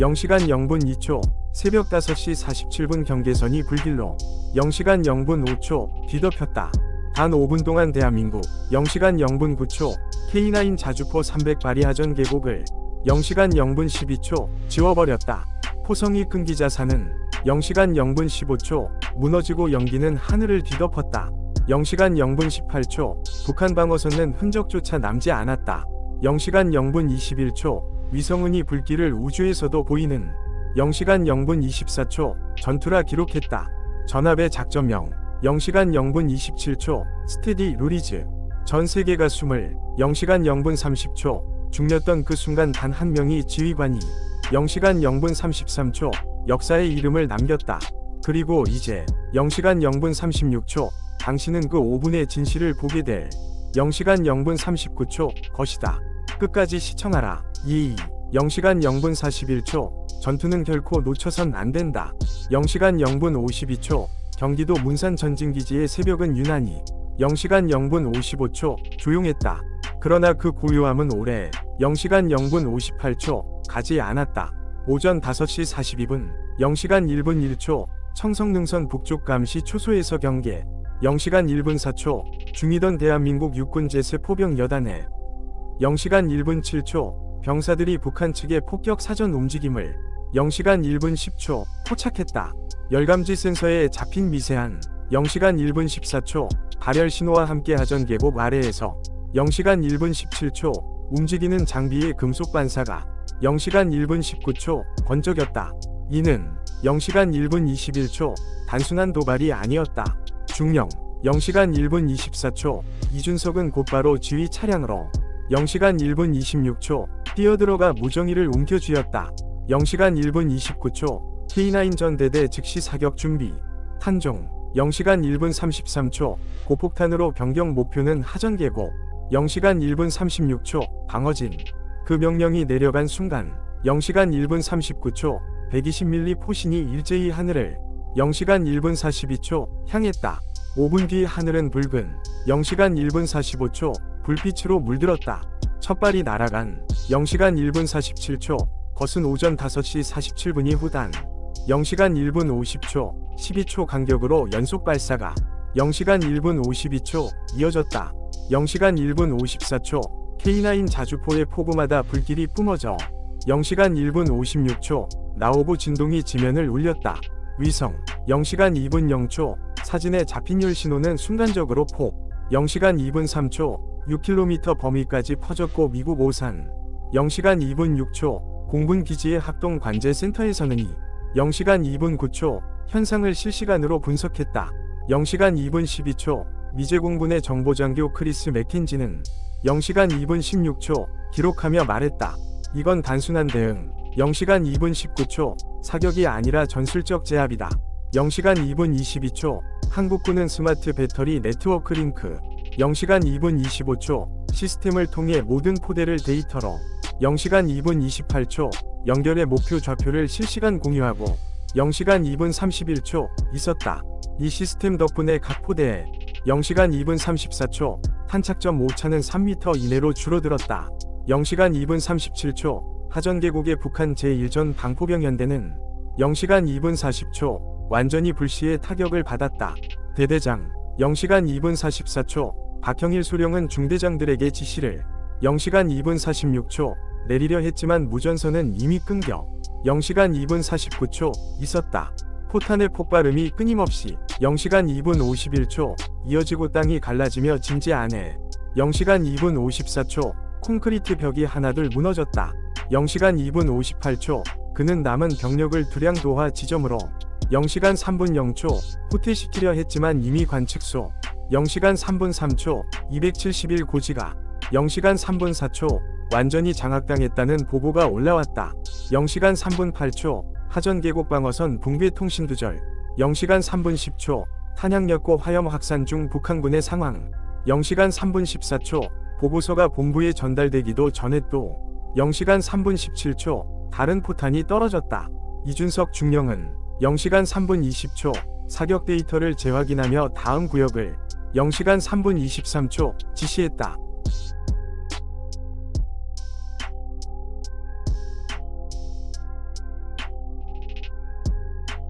0시간 0분 2초 새벽 5시 47분 경계선이 불길로 0시간 0분 5초 뒤덮였다. 단 5분 동안 대한민국 0시간 0분 9초 K9 자주포 300발이 하전 계곡을 0시간 0분 12초 지워버렸다. 포성이 끊기 자산은 0시간 0분 15초 무너지고 연기는 하늘을 뒤덮었다. 0시간 0분 18초 북한 방어선은 흔적조차 남지 않았다. 0시간 0분 21초 위성은이 불길을 우주에서도 보이는 0시간 0분 24초 전투라 기록했다. 전압의 작전명 0시간 0분 27초 스테디 루리즈 전 세계가 숨을 0시간 0분 30초 중렸던 그 순간 단 한 명이 지휘관이 0시간 0분 33초 역사의 이름을 남겼다. 그리고 이제 0시간 0분 36초 당신은 그 5분의 진실을 보게 될 0시간 0분 39초 것이다. 끝까지 시청하라. 2. 0시간 0분 41초 전투는 결코 놓쳐선 안 된다. 0시간 0분 52초 경기도 문산 전진기지의 새벽은 유난히 0시간 0분 55초 조용했다. 그러나 그 고요함은 오래 0시간 0분 58초 가지 않았다. 오전 5시 42분 0시간 1분 1초 청성능선 북쪽 감시 초소에서 경계 0시간 1분 4초 중이던 대한민국 육군 제세 포병 여단에 0시간 1분 7초 병사들이 북한 측의 폭격 사전 움직임을 0시간 1분 10초 포착했다. 열감지 센서에 잡힌 미세한 0시간 1분 14초 발열 신호와 함께 하전 계곡 아래에서 0시간 1분 17초 움직이는 장비의 금속 반사가 0시간 1분 19초 번쩍였다. 이는 0시간 1분 21초 단순한 도발이 아니었다. 중령 0시간 1분 24초 이준석은 곧바로 지휘 차량으로 0시간 1분 26초 뛰어들어가 무정의를 움켜쥐었다. 0시간 1분 29초 K9 전대대 즉시 사격 준비 탄종 0시간 1분 33초 고폭탄으로 변경 목표는 하전계곡 0시간 1분 36초 방어진 그 명령이 내려간 순간 0시간 1분 39초 120mm 포신이 일제히 하늘을 0시간 1분 42초 향했다. 5분 뒤 하늘은 붉은 0시간 1분 45초 불빛으로 물들었다. 첫 발이 날아간 0시간 1분 47초 것은 오전 5시 47분이 후단 0시간 1분 50초 12초 간격으로 연속 발사가 0시간 1분 52초 이어졌다. 0시간 1분 54초 K9 자주포의 포구마다 불길이 뿜어져 0시간 1분 56초 나오부 진동이 지면을 울렸다. 위성 0시간 2분 0초 사진에 잡힌 율 신호는 순간적으로 폭 0시간 2분 3초 6km 범위까지 퍼졌고 미국 오산 0시간 2분 6초 공군 기지의 합동 관제 센터에서는 이 0시간 2분 9초 현상을 실시간으로 분석했다. 0시간 2분 12초 미제공군의 정보장교 크리스 맥킨지는 0시간 2분 16초 기록하며 말했다. 이건 단순한 대응. 0시간 2분 19초 사격이 아니라 전술적 제압이다. 0시간 2분 22초 한국군은 스마트 배터리 네트워크 링크 0시간 2분 25초 시스템을 통해 모든 포대를 데이터로 0시간 2분 28초 연결의 목표 좌표를 실시간 공유하고 0시간 2분 31초 있었다. 이 시스템 덕분에 각 포대에 0시간 2분 34초 탄착점 오차는 3m 이내로 줄어들었다. 0시간 2분 37초 하전 계곡의 북한 제1전 방포병 연대는 0시간 2분 40초 완전히 불시에 타격을 받았다. 대대장 0시간 2분 44초 박형일 소령은 중대장들에게 지시를 0시간 2분 46초 내리려 했지만 무전선은 이미 끊겨 0시간 2분 49초 있었다. 포탄의 폭발음이 끊임없이 0시간 2분 51초 이어지고 땅이 갈라지며 진지 안에 0시간 2분 54초 콘크리트 벽이 하나둘 무너졌다. 0시간 2분 58초 그는 남은 병력을 두량 도하 지점으로 0시간 3분 0초 후퇴시키려 했지만 이미 관측소 0시간 3분 3초 271 고지가 0시간 3분 4초 완전히 장악당했다는 보고가 올라왔다. 0시간 3분 8초 하전 계곡 방어선 붕괴 통신 두절 0시간 3분 10초 탄약력고 화염 확산 중 북한군의 상황 0시간 3분 14초 보고서가 본부에 전달되기도 전에 또 0시간 3분 17초 다른 포탄이 떨어졌다. 이준석 중령은 0시간 3분 20초 사격 데이터를 재확인하며 다음 구역을 0시간 3분 23초 지시했다.